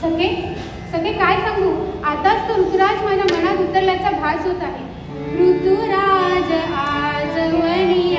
सखे सखे काय सांगू? आताच तो ऋतुराज माझ्या मनात उतरल्याचा भास होत आहे. ऋतुराज आजवणी